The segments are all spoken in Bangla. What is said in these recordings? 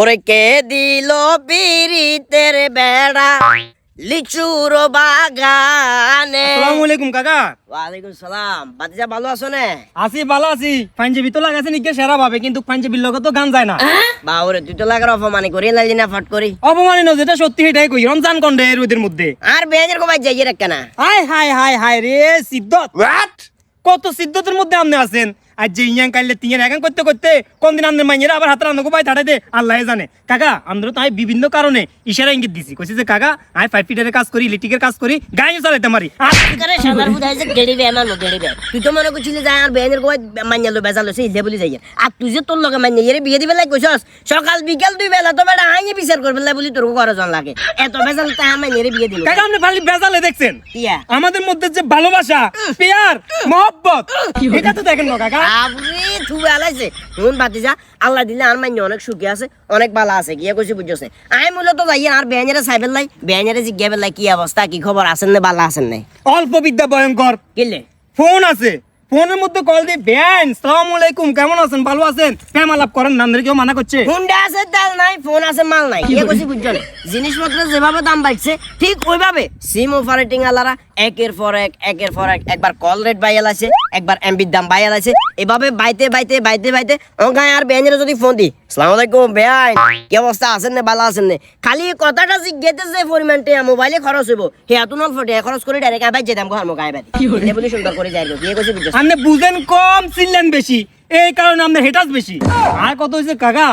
ওরে কে দিল পিরিতের বেড়া? লিচুর বাগানে। আসসালামু আলাইকুম কাকা। ওয়ালাইকুম সালাম। বাতিজা ভালো আছো না? আছি ভালো আছি। পাঞ্জাবি তো লাগাছে নিকে সেরা ভাবে কিন্তু পাঞ্জাবির লগে তো গান যায় না। বাউরে তুই তো লাগার অপমানি করি লালি না ফট করি। অপমানিত যেটা সত্যি সেটাই কই রমজান কন্ডে এর ওদের মধ্যে। আর বেজের কমাই যাই রেখে না হাই হাই হাই হাই রে সিদ্ধত। কত সিদ্ধতের মধ্যে আপনি আছেন? আর যে ইয়াং কাইলে তিন এখন করতে করতে কোন দিন মাইয়েরা আবার হাতের আন্দা কোপাই থাড়াই দে, আল্লাহ জানে। কাকা আমরা তো আমি বিভিন্ন কারণে ইশারা ইঙ্গিত দিছি। কইছি যে, কাকা আমি ফাইভ ফিটারের কাজ করি ইলেকট্রিকের কাজ করি গাড়ি চালাইতে মারি। তুই তো মনে করছিলি যে, আর বেজের কমাই মাইয়া লো বেজাল ইলে বলি যাই আর তুই যে তোর লগে মাইয়া বিয়ে দিবে লাই কইছস? সকাল বিকাল দুই বেলা তো বেটা আইনি বিচার করবে লাই বলি তোর ঘরে জন লাগে। এত বেজাল তা মাইয়া এর বিয়ে দিল। কাকা আপনি খালি বেজালে দেখছেন? ইয়া। আমাদের মধ্যে যে ভালোবাসা পেয়ার মহব্বত এটা তো দেখেন না কাকা। আপনি থুবে আলাইছে। বাতিজা আল্লাহ দিলে আর মাইনে অনেক সুখী আছে অনেক ভালো আছে গিয়ে কইছি বুঝছে আমি মূলত যাই আর বেঞ্জারে সাইবেল লাই বেঞ্জারে জিজ্ঞা বেলাই কি অবস্থা কি খবর আছেন না ভালো আছেন নাই অল্প বিদ্যা ভয়ঙ্কর। কিলে? ফোন আছে। ফোনের মধ্যে কল দিয়ে ব্যান সালাম আলাইকুম কেমন আছেন? ভালো আছেন? প্রেম আলাপ করেন না কেউ মানা করছে। আছে নাই ফোন আছে মাল নাই। গিয়ে কইছি বুঝছেন জিনিসপত্র যেভাবে দাম বাড়ছে ঠিক ওইভাবে। সিম অপারেটিং আলারা একের পর এক একের পর এক একবার কল রেট বাইয়াল আছে একবার এমবির দাম বাইয়াল আছে। এভাবে বাইতে বাইতে বাইতে বাইতে ওখানে আর বেঞ্জারে যদি ফোন দি সালাম আলাইকুম কি অবস্থা? আছেন না? ভালো আছেন না? খালি কথাটা জিজ্ঞেতে যে পরিমাণটা মোবাইলে খরচ হইব। হে এত নল ফটে খরচ করে ডাইরেক্ট আবার যেতাম ঘর মুখ আইবার বলি সুন্দর করে যাইলো বিয়ে কইছি বুঝছ? আপনি বুঝেন কম চিনলেন বেশি। এই কারণে আপনার হেটাস বেশি। আর কত হয়েছে কাকা?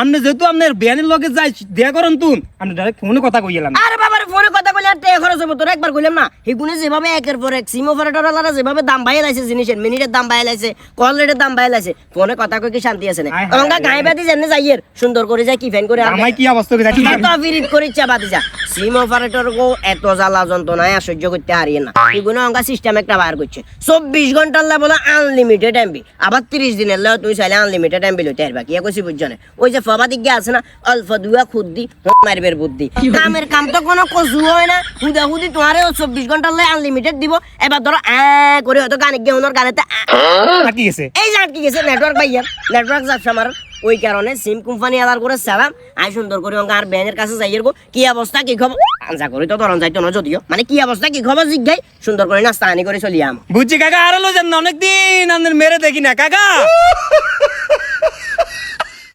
আপনি যেহেতু আপনার বিয়ানের লগে যাই দেয়া করেন তুন। আপনি ডাইরেক্ট ফোনে কথা কইলাম আরে বাবার ফোনে কথা বলে আর টাকা খরচ হব তোর একবার কইলাম না। হিগুনে যেভাবে একের পর এক সিম অপারেটর আলাদা যেভাবে দাম বাইয়ে লাইছে জিনিসের মিনিটের দাম বাইয়ে লাইছে কল রেটের দাম বাইয়ে লাইছে ফোনে কথা কই কি শান্তি আছে না? হায় গায়ে বাদি জানে যাইয়ের সুন্দর করে যায় কি ফ্যান করে আমায় কি অবস্থা হয়েছে এত বিরিট করে ইচ্ছা বাদি যা। সিম অপারেটর গো এত জ্বালা যন্ত্রণায় সহ্য করতে হারিয়ে না। এগুলো অঙ্কা সিস্টেম একটা বার করছে। চব্বিশ ঘণ্টার লে বলে আনলিমিটেড এমবি আবার তিরিশ দিনের লে তুই চাইলে আনলিমিটেড এমবি লইতে পারবা কি কইছি বুঝছ না? ওই যে ফবাদিক গিয়ে আছে না অল্প দুয়া খুদ্দি মারবের বুদ্ধি। কামের কাম তো কোনো কচু হয় না। হুদা হুদি তোমারে চব্বিশ ঘণ্টার লে আনলিমিটেড দিব। এবার ধরো আ করে হয়তো গানে গিয়ে ওনার গানেতে আ। কি গেছে। এই যে আটকে গেছে নেটওয়ার্ক ভাইয়া। নেটওয়ার্ক যাচ্ছে আমার। ওই কারণে সিম কোম্পানি আলার করে সালাম আই সুন্দর করে অঙ্ক আর ব্যানের কাছে যাই গো। কি অবস্থা কি খবর? আনজা করি তো ধরন যাইতো না যদিও। মানে কি অবস্থা কি খবর জিজ্ঞাই? সুন্দর করে নাস্তা আনি করে চলি আম। বুঝছি কাকা আরও লো যান অনেকদিন আপনার মেরে দেখি না কাকা।